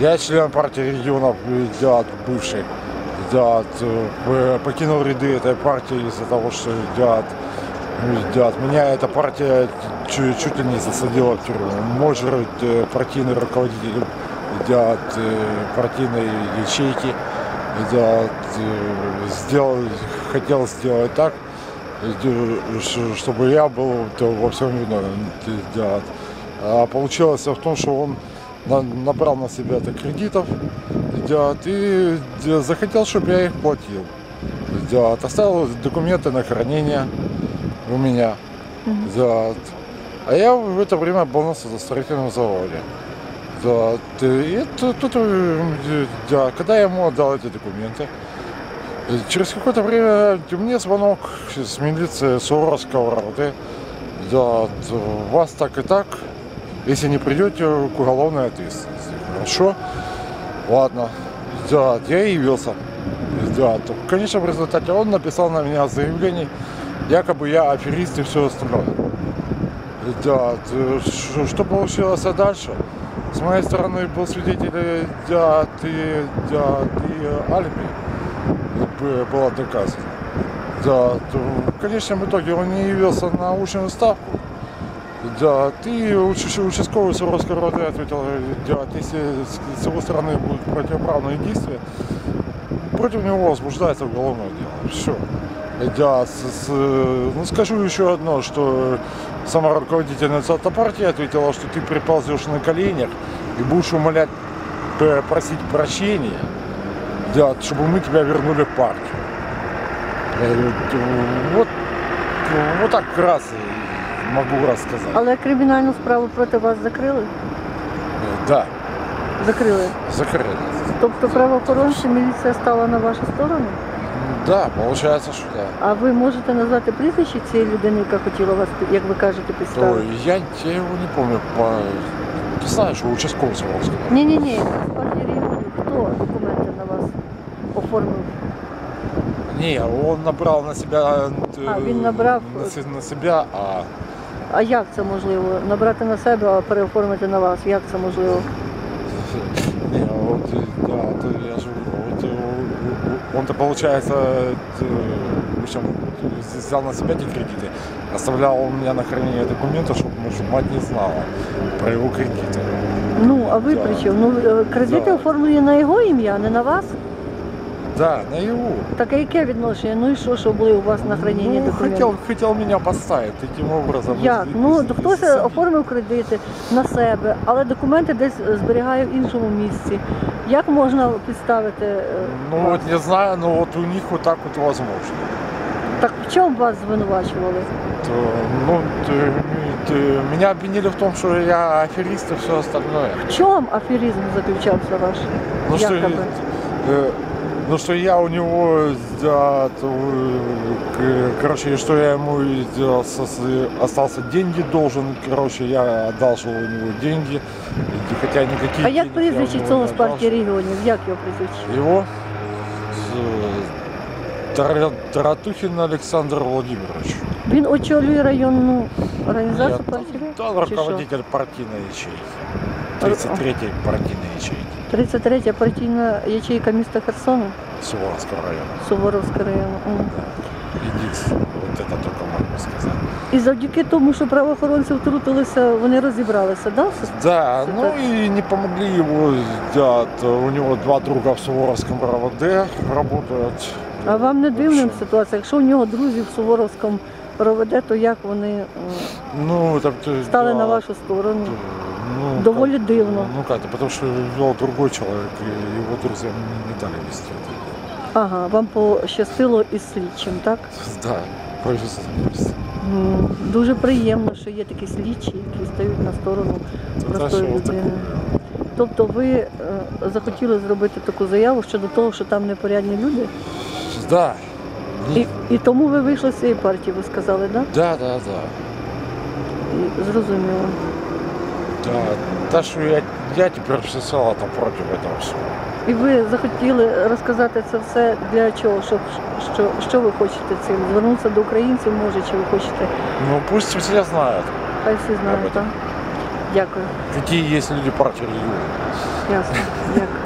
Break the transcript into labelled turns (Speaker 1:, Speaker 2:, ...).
Speaker 1: Я член партии регионов идет бывший. Идет, э, покинул ряды этой партии из-за того, что идет, идет. Меня эта партия чуть, чуть ли не засадила в тюрьму. Мой же э, партийный руководитель идет э, партийной ячейки. Идет, э, сделал, хотел сделать так, э, чтобы я был во всем виновен. А получилось в том, что он набрал на себя это кредитов идет, и захотел, чтобы я их платил. Идет. Оставил документы на хранение у меня. Идет. А я в это время был на строительном заводе. Да, и тут, э, да, когда я ему отдал эти документы, э, через какое-то время мне звонок с милиции Суворовского РОВД. Да, вас так и так, если не придете к уголовной ответственности. Хорошо? Ладно. Да, я явился. Да, то в конечном результате он написал на меня заявление, якобы я аферист и все остальное. Да, т- ш- что получилось дальше? С моей стороны был свидетель да, и, да, и алиби было доказано. Да, то в конечном итоге он не явился на очную ставку. Да, ты уч- участковый Суровской роды ответил, э, да, если с, его стороны будут противоправные действия, против него возбуждается уголовное дело. Все. Да, с- с- ну скажу еще одно, что сама руководительница партии ответила, что ты приползешь на коленях и будешь умолять, п- просить прощения, да, чтобы мы тебя вернули в партию. Э, Вот, вот так и могу рассказать.
Speaker 2: Але кримінальну справу проти вас закрили?
Speaker 1: Э, Да,
Speaker 2: Закрили.
Speaker 1: закрыли.
Speaker 2: Тобто правоохоронці міліція стала на вашу сторону?
Speaker 1: Да, получается, что да.
Speaker 2: А ви можете назвати прізвище цієї людини, яка хотіла вас, як ви кажете,
Speaker 1: То
Speaker 2: підставити?
Speaker 1: я, я его не помню по... Ты знаешь, у участкового Суровского.
Speaker 2: Ні, ні, ні. З партії регіонів хто документи на вас оформив?
Speaker 1: Не, он набрал на себя... э,
Speaker 2: А, він набрав.
Speaker 1: На, се- на себя, а
Speaker 2: А як це можливо? Набрати на себе, а переоформити на вас? Як це можливо?
Speaker 1: Не, вот, э, да, то я же говорю, вот, э, он-то, получается, э, в общем, взял на себя эти кредиты, оставлял у меня на хранение документы, чтобы мать не знала про его кредиты.
Speaker 2: Ну, а ви
Speaker 1: Да.
Speaker 2: при чому? Ну, е, кредити
Speaker 1: Да.
Speaker 2: оформлені на його ім'я, не на вас?
Speaker 1: Да, на его.
Speaker 2: Так а яке відношення? Ну і що, що були у вас на храненні
Speaker 1: ну,
Speaker 2: документів?
Speaker 1: хотел, хотел меня поставить таким образом.
Speaker 2: Як? Ну, хтось оформив кредити на себе, але документи десь зберігає в іншому місці. Як можна підставити? е,
Speaker 1: Ну
Speaker 2: вас?
Speaker 1: вот не знаю, но вот у них вот так вот возможно.
Speaker 2: Так в чому вас звинувачували?
Speaker 1: То, ну, т- т- меня обвинили в том, что я аферист и все остальное.
Speaker 2: В чому аферизм заключався ваш?
Speaker 1: Ну что,
Speaker 2: Якобы.
Speaker 1: э, ну что я у него, да, то, э, к- короче, что я ему сделал, сос- остался деньги должен, короче, я одал же у него деньги, и хотя никаких
Speaker 2: А як
Speaker 1: денег я
Speaker 2: прізвище
Speaker 1: у него
Speaker 2: цього
Speaker 1: не
Speaker 2: з
Speaker 1: отдал.
Speaker 2: партії регіонів? Як його прізвище?
Speaker 1: Его с- Тара- Таратухин Александр Владимирович.
Speaker 2: Він очолює районну організацію
Speaker 1: Нет,
Speaker 2: партії?
Speaker 1: он
Speaker 2: Чи що?
Speaker 1: руководитель партийной ячейки. 33-й партийной ячейки
Speaker 2: 33 партійна ячейка міста Херсону,
Speaker 1: Суворовского района.
Speaker 2: Суворовського району. М.
Speaker 1: Да. Единственное, вот это только могу сказать.
Speaker 2: І завдяки тому, що правоохоронці втрутилися, вони розібралися, да? в?
Speaker 1: Да, ну и не помогли его, да, у него два друга в Суворовском РОВД работают.
Speaker 2: А вам не
Speaker 1: В
Speaker 2: дивним
Speaker 1: общем,
Speaker 2: ситуація? Якщо у нього друзі в Суворовському РОВД, то як вони е,
Speaker 1: Ну, то-
Speaker 2: стали
Speaker 1: да,
Speaker 2: на вашу сторону?
Speaker 1: Ну,
Speaker 2: Доволі
Speaker 1: как-
Speaker 2: дивно.
Speaker 1: Ну как, потому что вел другой человек, и его друзьям не дали вести это.
Speaker 2: Ага, вам пощастило із слідчим, так?
Speaker 1: Да, повезло.
Speaker 2: М, Дуже приємно, що є такі слідчі, які стають на сторону простої людини. Тобто ви е, захотіли зробити таку заяву щодо того, що там непорядні люди,
Speaker 1: Да.
Speaker 2: І, і тому ви вийшли з цієї партії, ви сказали, так?
Speaker 1: Да, да, да.
Speaker 2: Да? Зрозуміло.
Speaker 1: Да. Та, что я, я теперь всецело это против этого всего.
Speaker 2: І ви захотіли розказати це все для чого? Щоб що, що ви хочете цим? Звернутися до українців, може, чи ви хочете?
Speaker 1: Ну, пусть все знают.
Speaker 2: Хай всі знають,
Speaker 1: Об этом.
Speaker 2: так? Дякую.
Speaker 1: Какие есть люди партии регионов.
Speaker 2: Ясно. Дякую.